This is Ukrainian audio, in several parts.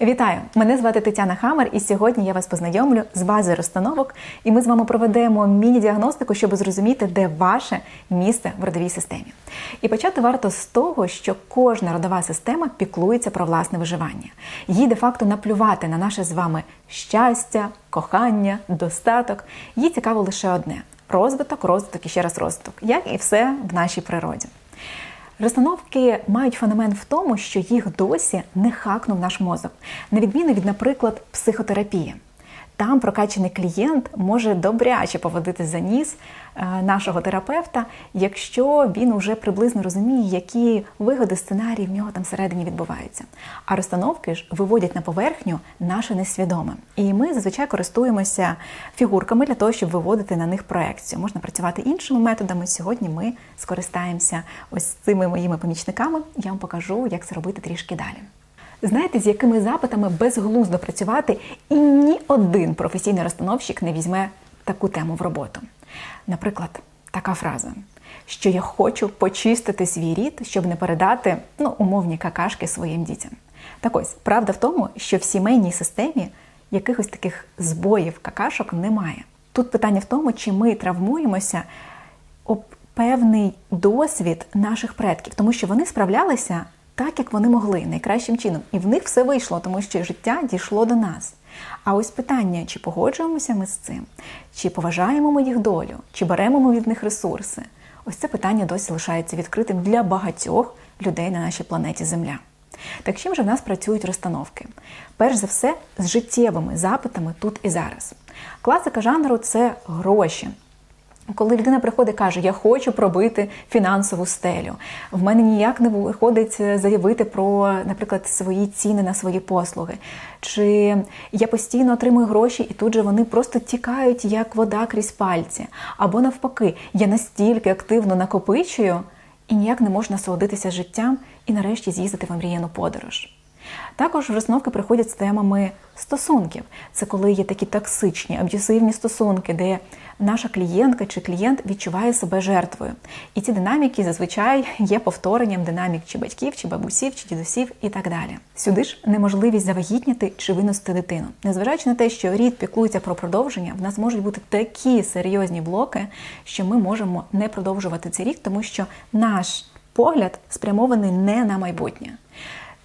Вітаю! Мене звати Тетяна Хамер, і сьогодні я вас познайомлю з базою розстановок, і ми з вами проведемо міні-діагностику, щоб зрозуміти, де ваше місце в родовій системі. І почати варто з того, що кожна родова система піклується про власне виживання. Їй де-факто наплювати на наше з вами щастя, кохання, достаток. Їй цікаво лише одне: розвиток, розвиток і ще раз розвиток, як і все в нашій природі. Розстановки мають феномен в тому, що їх досі не хакнув наш мозок, на відміну від, наприклад, психотерапії. Там прокачаний клієнт може добряче поводити за ніс е, нашого терапевта, якщо він уже приблизно розуміє, які вигоди сценарії в нього там всередині відбуваються. А розстановки ж виводять на поверхню наше несвідоме. І ми зазвичай користуємося фігурками для того, щоб виводити на них проекцію. Можна працювати іншими методами. Сьогодні ми скористаємося ось цими моїми помічниками. Я вам покажу, як це робити трішки далі. Знаєте, з якими запитами безглуздо працювати, і ні один професійний розстановщик не візьме таку тему в роботу. Наприклад, така фраза, що я хочу почистити свій рід, щоб не передати ну, умовні какашки своїм дітям. Так ось, правда в тому, що в сімейній системі якихось таких збоїв какашок немає. Тут питання в тому, чи ми травмуємося об певний досвід наших предків, тому що вони справлялися так, як вони могли, найкращим чином. І в них все вийшло, тому що життя дійшло до нас. А ось питання, чи погоджуємося ми з цим, чи поважаємо ми їх долю, чи беремо ми від них ресурси. Ось це питання досі лишається відкритим для багатьох людей на нашій планеті Земля. Так чим же в нас працюють розстановки? Перш за все, з життєвими запитами тут і зараз. Класика жанру це гроші. Коли людина приходить і каже, я хочу пробити фінансову стелю, в мене ніяк не виходить заявити про, наприклад, свої ціни на свої послуги. Чи я постійно отримую гроші, і тут же вони просто тікають, як вода крізь пальці. Або навпаки, я настільки активно накопичую і ніяк не можу насолодитися життям і нарешті з'їздити в омріяну подорож. Також розновки приходять з темами стосунків. Це коли є такі токсичні, аб'юсивні стосунки, де наша клієнтка чи клієнт відчуває себе жертвою. І ці динаміки зазвичай є повторенням динамік чи батьків, чи бабусів, чи дідусів і так далі. Сюди ж неможливість завагітніти чи виносити дитину. Незважаючи на те, що рід піклується про продовження, в нас можуть бути такі серйозні блоки, що ми можемо не продовжувати цей рік, тому що наш погляд спрямований не на майбутнє.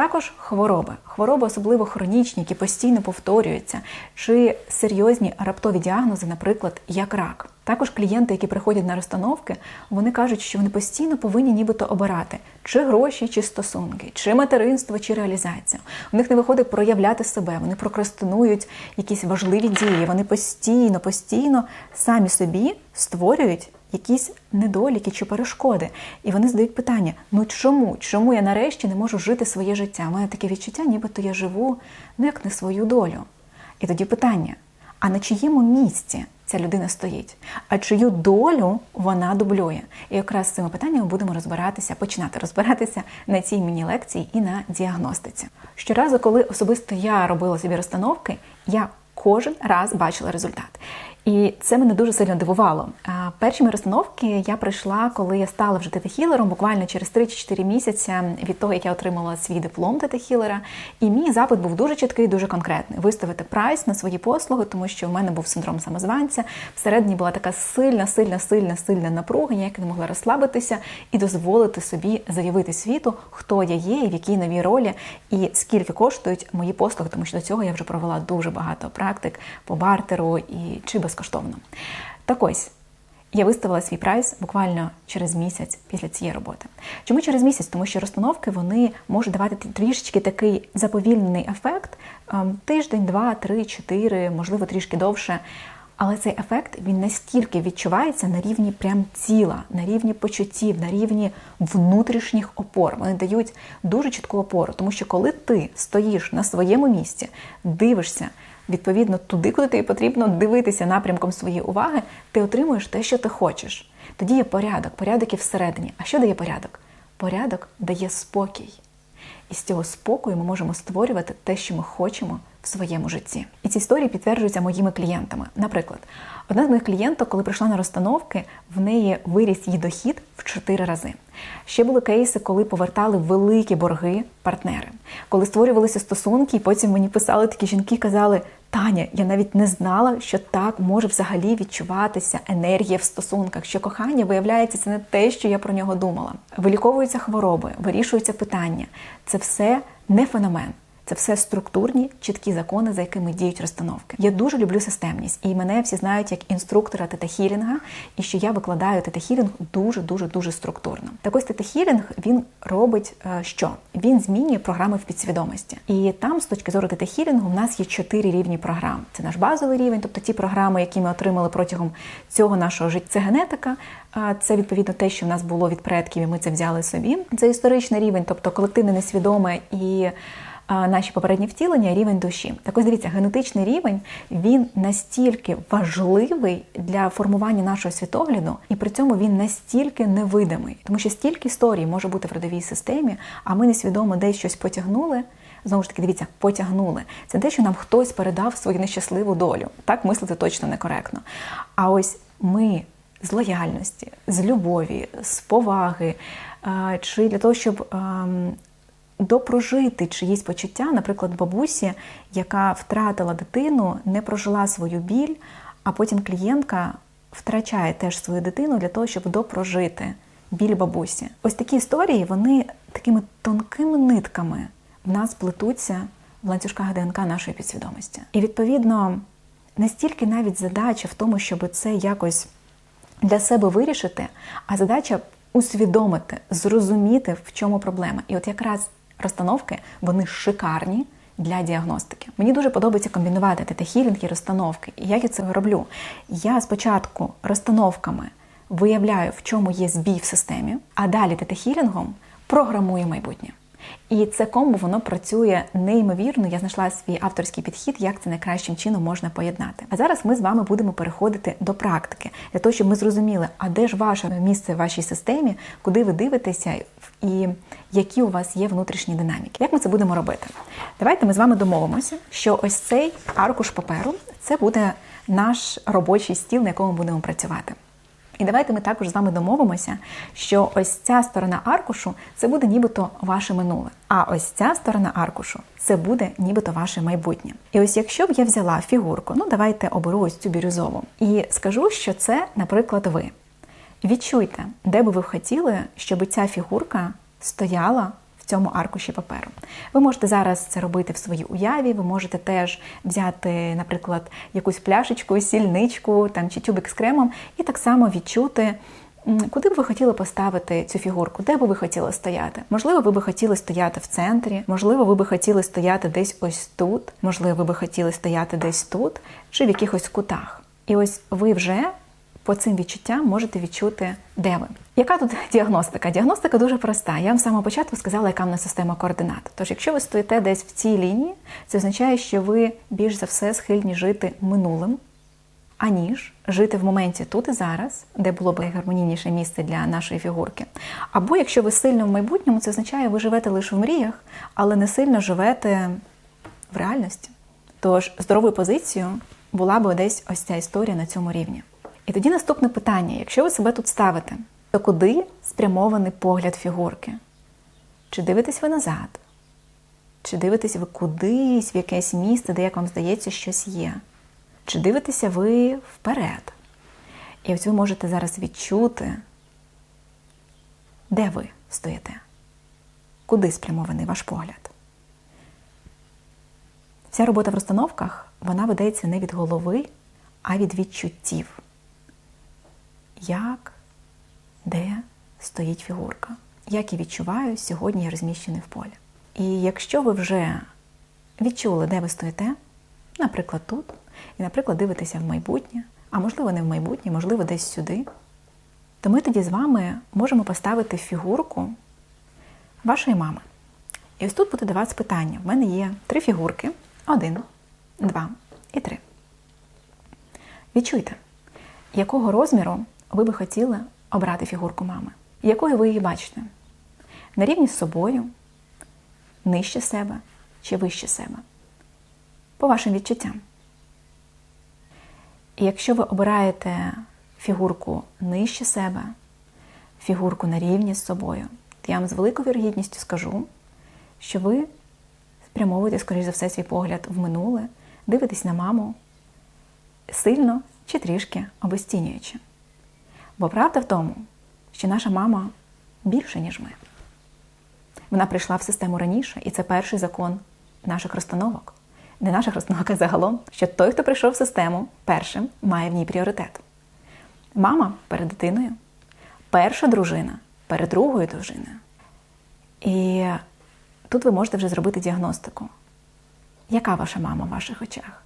Також хвороби, хвороби, особливо хронічні, які постійно повторюються, чи серйозні раптові діагнози, наприклад, як рак. Також клієнти, які приходять на розстановки, вони кажуть, що вони постійно повинні нібито обирати чи гроші, чи стосунки, чи материнство, чи реалізація. У них не виходить проявляти себе, вони прокрастинують якісь важливі дії. Вони постійно, постійно самі собі створюють якісь недоліки чи перешкоди. І вони задають питання: ну чому? Чому я нарешті не можу жити своє життя? У мене таке відчуття, нібито я живу ну як не свою долю. І тоді питання: а на чиєму місці ця людина стоїть? А чию долю вона дублює? І якраз з цими питаннями будемо розбиратися, починати розбиратися на цій міні-лекції і на діагностиці. Щоразу, коли особисто я робила собі розстановки, я кожен раз бачила результат. І це мене дуже сильно дивувало. Перші мої розстановки я прийшла, коли я стала вже тета-хілером, буквально через 3-4 місяці від того, як я отримала свій диплом тета-хілера. І мій запит був дуже чіткий, дуже конкретний. Виставити прайс на свої послуги, тому що в мене був синдром самозванця. Всередині була така сильна, сильна, сильна, сильна напруга, ніяк не могла розслабитися і дозволити собі заявити світу, хто я є і в якій новій ролі, і скільки коштують мої послуги, тому що до цього я вже провела дуже багато практик по бартеру і чи безкоштовно. Так ось. Я виставила свій прайс буквально через місяць після цієї роботи. Чому через місяць? Тому що розстановки вони можуть давати трішечки такий заповільнений ефект ем, тиждень, два, три, чотири, можливо, трішки довше. Але цей ефект він настільки відчувається на рівні прям тіла, на рівні почуттів, на рівні внутрішніх опор. Вони дають дуже чітку опору, тому що коли ти стоїш на своєму місці, дивишся відповідно туди, куди тобі потрібно дивитися напрямком своєї уваги, ти отримуєш те, що ти хочеш. Тоді є порядок, порядок і всередині. А що дає порядок? Порядок дає спокій. І з цього спокою ми можемо створювати те, що ми хочемо в своєму житті. І ці історії підтверджуються моїми клієнтами. Наприклад, одна з моїх клієнток, коли прийшла на розстановки, в неї виріс її дохід в 4 рази. Ще були кейси, коли повертали великі борги партнери, коли створювалися стосунки, і потім мені писали такі жінки, казали. Таня, я навіть не знала, що так може взагалі відчуватися енергія в стосунках, що кохання виявляється це не те, що я про нього думала. Виліковуються хвороби, вирішуються питання. Це все не феномен. Це все структурні, чіткі закони, за якими діють розстановки. Я дуже люблю системність, і мене всі знають як інструктора тета-хілінга, і що я викладаю тета-хілінг дуже дуже дуже структурно. Так ось тета-хілінг він робить е, що? Він змінює програми в підсвідомості. І там, з точки зору тета-хілінгу, в нас є чотири рівні програм. Це наш базовий рівень, тобто ті програми, які ми отримали протягом цього нашого життя. Це генетика. Це відповідно те, що в нас було від предків, і ми це взяли собі. Це історичний рівень, тобто колективне несвідоме і наші попередні втілення рівень душі. Так ось дивіться, генетичний рівень він настільки важливий для формування нашого світогляду, і при цьому він настільки невидимий, тому що стільки історій може бути в родовій системі, а ми несвідомо десь щось потягнули. Знову ж таки, дивіться, потягнули. Це те, що нам хтось передав свою нещасливу долю. Так мислити точно некоректно. А ось ми з лояльності, з любові, з поваги, чи для того, щоб ем, допрожити чиїсь почуття, наприклад, бабусі, яка втратила дитину, не прожила свою біль, а потім клієнтка втрачає теж свою дитину для того, щоб допрожити біль бабусі. Ось такі історії, вони такими тонкими нитками в нас плетуться в ланцюжках ДНК нашої підсвідомості. І відповідно не стільки навіть задача в тому, щоб це якось для себе вирішити, а задача усвідомити, зрозуміти, в чому проблема. І от якраз розстановки вони шикарні для діагностики. Мені дуже подобається комбінувати тета-хілінг і розстановки. І як я це роблю? Я спочатку розстановками виявляю, в чому є збій в системі, а далі тета-хілінгом програмую майбутнє. І це комбо воно працює неймовірно. Я знайшла свій авторський підхід, як це найкращим чином можна поєднати. А зараз ми з вами будемо переходити до практики для того, щоб ми зрозуміли, а де ж ваше місце в вашій системі, куди ви дивитеся, і які у вас є внутрішні динаміки. Як ми це будемо робити? Давайте ми з вами домовимося, що ось цей аркуш паперу це буде наш робочий стіл, на якому будемо працювати. І давайте ми також з вами домовимося, що ось ця сторона аркушу це буде нібито ваше минуле. А ось ця сторона аркушу це буде нібито ваше майбутнє. І ось якщо б я взяла фігурку, ну давайте оберу ось цю бірюзову, і скажу, що це, наприклад, ви. Відчуйте, де би ви хотіли, щоб ця фігурка стояла цьому аркуші паперу. Ви можете зараз це робити в своїй уяві, ви можете теж взяти, наприклад, якусь пляшечку, сільничку там, чи тюбик з кремом, і так само відчути. Куди б ви хотіли поставити цю фігурку? Де би ви хотіли стояти? Можливо, ви би хотіли стояти в центрі, можливо, ви би хотіли стояти десь ось тут, можливо, ви би хотіли стояти десь тут, чи в якихось кутах. І ось ви вже по цим відчуттям можете відчути, де ви. Яка тут діагностика? Діагностика дуже проста. Я вам з самого початку сказала, яка в нас система координат. Тож, якщо ви стоїте десь в цій лінії, це означає, що ви більш за все схильні жити минулим, аніж жити в моменті тут і зараз, де було б найгармонійніше місце для нашої фігурки. Або якщо ви сильно в майбутньому, це означає, ви живете лише в мріях, але не сильно живете в реальності. Тож здоровою позицією була б десь ось ця історія на цьому рівні. І тоді наступне питання: якщо ви себе тут ставите, то куди спрямований погляд фігурки? Чи дивитесь ви назад? Чи дивитесь ви кудись в якесь місце, де, як вам здається, щось є? Чи дивитеся ви вперед? І ось ви можете зараз відчути, де ви стоїте, куди спрямований ваш погляд. Вся робота в розстановках вона ведеться не від голови, а від відчуттів як, де стоїть фігурка. Як і відчуваю, сьогодні я розміщений в полі. І якщо ви вже відчули, де ви стоїте, наприклад, тут, і, наприклад, дивитеся в майбутнє, а можливо, не в майбутнє, можливо, десь сюди, то ми тоді з вами можемо поставити фігурку вашої мами. І ось тут буде до вас питання. В мене є три фігурки: один, два і три. Відчуйте, якого розміру ви би хотіли обрати фігурку мами? Якою ви її бачите? На рівні з собою, нижче себе чи вище себе? По вашим відчуттям. І якщо ви обираєте фігурку нижче себе, фігурку на рівні з собою, то я вам з великою вірогідністю скажу, що ви спрямовуєте, скоріш за все, свій погляд в минуле, дивитесь на маму сильно чи трішки обесцінюючи. Бо правда в тому, що наша мама більше, ніж ми. Вона прийшла в систему раніше, і це перший закон наших розстановок. Не наших розстановок, а загалом, що той, хто прийшов в систему першим, має в ній пріоритет. Мама перед дитиною, перша дружина перед другою дружиною. І тут ви можете вже зробити діагностику. Яка ваша мама в ваших очах?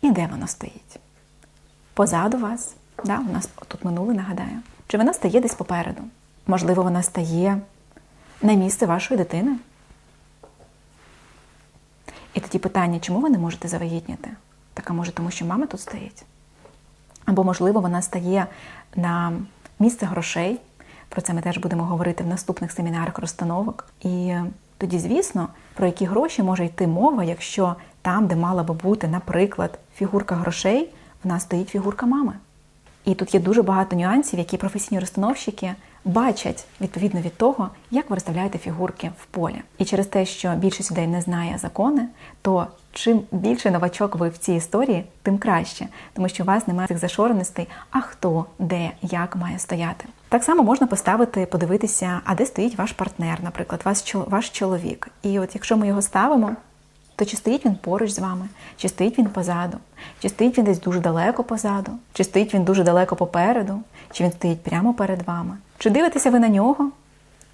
І де вона стоїть? Позаду вас, да, у нас тут минуле, нагадаю. Чи вона стає десь попереду? Можливо, вона стає на місце вашої дитини? І тоді питання, чому ви не можете завагітніти? Так, а може, тому що мама тут стоїть? Або, можливо, вона стає на місце грошей. Про це ми теж будемо говорити в наступних семінарах розстановок. І тоді, звісно, про які гроші може йти мова, якщо там, де мала би бути, наприклад, фігурка грошей, в нас стоїть фігурка мами. І тут є дуже багато нюансів, які професійні розстановщики бачать відповідно від того, як ви розставляєте фігурки в полі. І через те, що більшість людей не знає закони, то чим більше новачок ви в цій історії, тим краще, тому що у вас немає цих зашореностей, а хто, де, як має стояти. Так само можна поставити, подивитися, а де стоїть ваш партнер, наприклад, ваш, чоловік. І от якщо ми його ставимо, то чи стоїть він поруч з вами, чи стоїть він позаду, чи стоїть він десь дуже далеко позаду, чи стоїть він дуже далеко попереду, чи він стоїть прямо перед вами. Чи дивитеся ви на нього,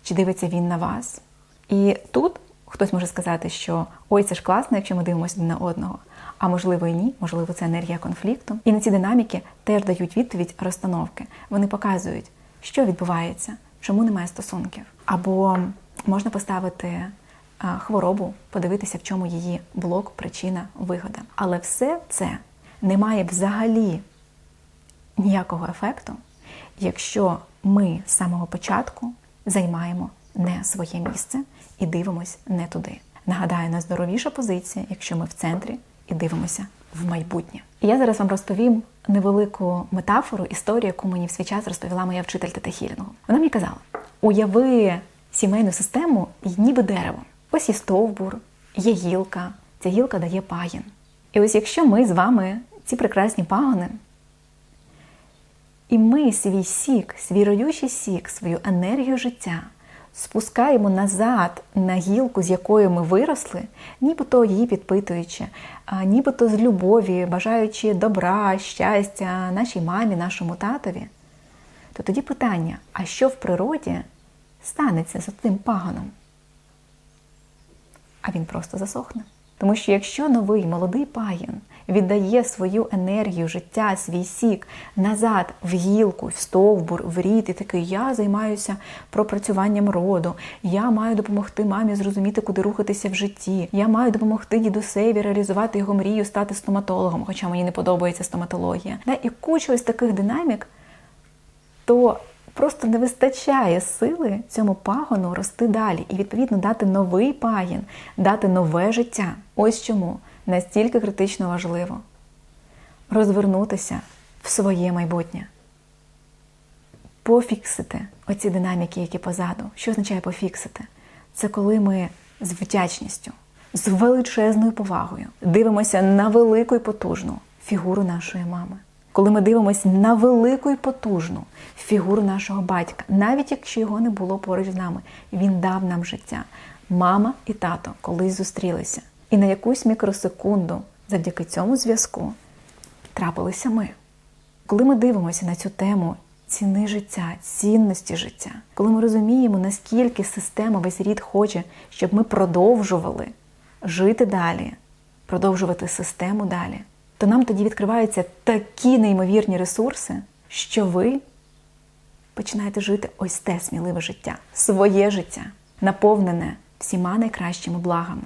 чи дивиться він на вас? І тут хтось може сказати, що ой, це ж класно, якщо ми дивимося один на одного. А можливо і ні, можливо, це енергія конфлікту. І на ці динаміки теж дають відповідь розстановки. Вони показують, що відбувається, чому немає стосунків. Або можна поставити хворобу, подивитися, в чому її блок, причина, вигода. Але все це не має взагалі ніякого ефекту, якщо ми з самого початку займаємо не своє місце і дивимося не туди. Нагадаю, найздоровіша позиція, якщо ми в центрі і дивимося в майбутнє. Я зараз вам розповім невелику метафору, історію, яку мені в свій час розповіла моя вчитель тета-хілінгу. Вона мені казала: уяви сімейну систему ніби дерево. Ось є стовбур, є гілка, ця гілка дає пагін. І ось якщо ми з вами ці прекрасні пагони, і ми свій сік, свій родючий сік, свою енергію життя спускаємо назад на гілку, з якої ми виросли, нібито її підпитуючи, нібито з любові, бажаючи добра, щастя нашій мамі, нашому татові, то тоді питання: а що в природі станеться з тим паганом? А він просто засохне. Тому що якщо новий молодий пагін віддає свою енергію, життя, свій сік назад в гілку, в стовбур, в рід, і такий я займаюся пропрацюванням роду, я маю допомогти мамі зрозуміти, куди рухатися в житті. Я маю допомогти дідусеві реалізувати його мрію, стати стоматологом, хоча мені не подобається стоматологія. І куча ось таких динамік, то просто не вистачає сили цьому пагону рости далі і, відповідно, дати новий пагін, дати нове життя. Ось чому настільки критично важливо розвернутися в своє майбутнє. Пофіксити оці динаміки, які позаду. Що означає пофіксити? Це коли ми з вдячністю, з величезною повагою дивимося на велику і потужну фігуру нашої мами коли ми дивимося на велику і потужну фігуру нашого батька, навіть якщо його не було поруч з нами, він дав нам життя. Мама і тато колись зустрілися. І на якусь мікросекунду, завдяки цьому зв'язку, трапилися ми. Коли ми дивимося на цю тему ціни життя, цінності життя, коли ми розуміємо, наскільки система весь рід хоче, щоб ми продовжували жити далі, продовжувати систему далі, то нам тоді відкриваються такі неймовірні ресурси, що ви починаєте жити ось те сміливе життя, своє життя, наповнене всіма найкращими благами.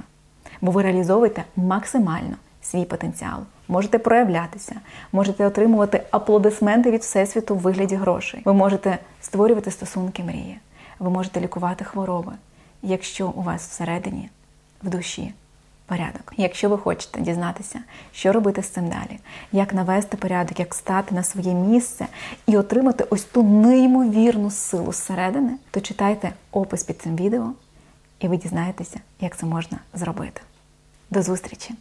Бо ви реалізовуєте максимально свій потенціал. Можете проявлятися, можете отримувати аплодисменти від Всесвіту в вигляді грошей. Ви можете створювати стосунки мрії, ви можете лікувати хвороби. якщо у вас всередині в душі порядок. Якщо ви хочете дізнатися, що робити з цим далі, як навести порядок, як стати на своє місце і отримати ось ту неймовірну силу зсередини, то читайте опис під цим відео, і ви дізнаєтеся, як це можна зробити. До зустрічі!